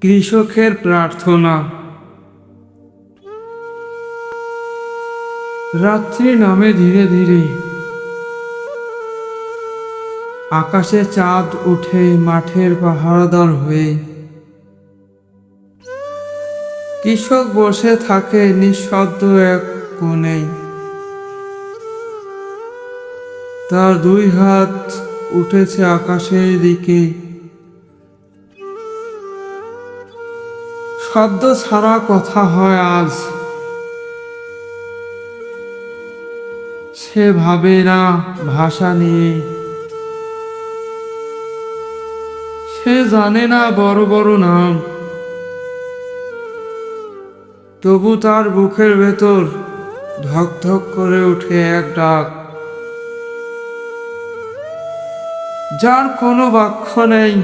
কৃষকের প্রার্থনা। রাত্রি নামে ধীরে ধীরে। আকাশে চাঁদ উঠে মাঠের পাহারাদার হয়ে। কৃষক বসে থাকে নিঃশব্দ এক কোণে। তার দুই হাত উঠেছে আকাশের দিকে। শব্দ ছাড়া কথা হয় আজ। সে ভাবে না ভাষা নিয়ে। সে জানে না বড় বড় নাম। তবু তার বুকের ভেতর ধক ধক করে উঠে এক ডাক। যার কোনো বাক্য নেই,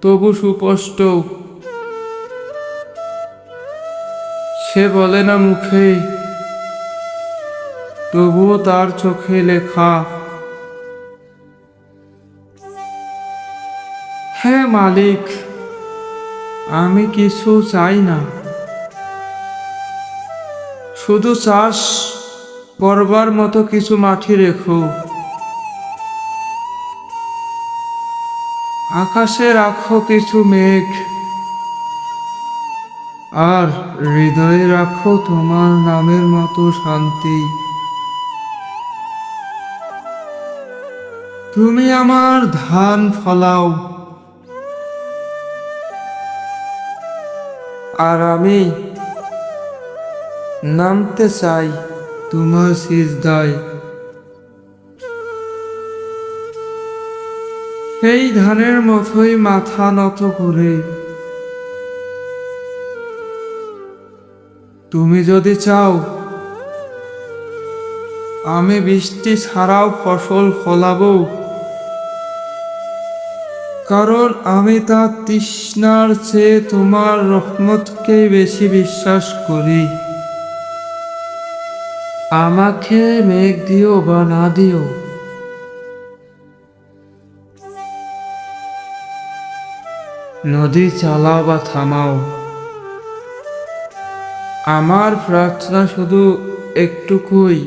তবু সুস্পষ্ট সে বলে না মুখে, তবুও তার চোখে লেখা। হ্যাঁ মালিক, আমি কিছু চাই না। শুধু চাষ করবার মতো কিছু মাটি রেখো। আকাশে রাখো কিছু মেঘ। আর হৃদয়ে রাখো তোমার নামের মতো শান্তি। তুমি আমার ধান ফলাও। আর আমি নামতে চাই তোমার সিজদায়। সেই ধানের মতোই মাথা নত করে তুমি যদি চাও, আমি বৃষ্টি ছাড়াও ফসল ফলাবো। কারণ আমি তা তৃষ্ণার চেয়ে তোমার রহমতকেই বেশি বিশ্বাস করি। আমাকে মেঘ দিও বা না দিও। নদী চালাও বা থামাও। আমার প্রার্থনা শুধু একটুকুই।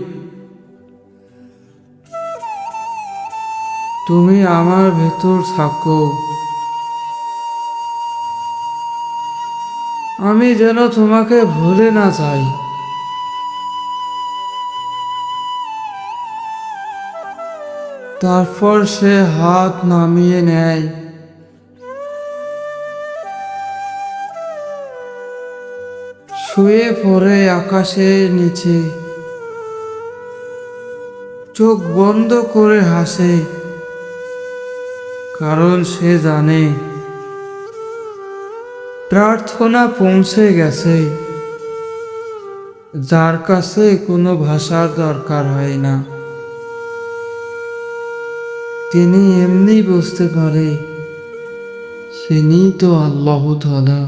তুমি আমার ভেতর থাকো। আমি যেন তোমাকে ভুলে না যাই। তারপর সে হাত নামিয়ে নেয়। শুয়ে পড়ে আকাশের নিচে। চোখ বন্ধ করে হাসে, কারণ সে জানে প্রার্থনা পৌঁছে গেছে। যার কাছে কোনো ভাষার দরকার হয় না। তিনি এমনি বুঝতে পারে তিনি তো আল্লাহ তালা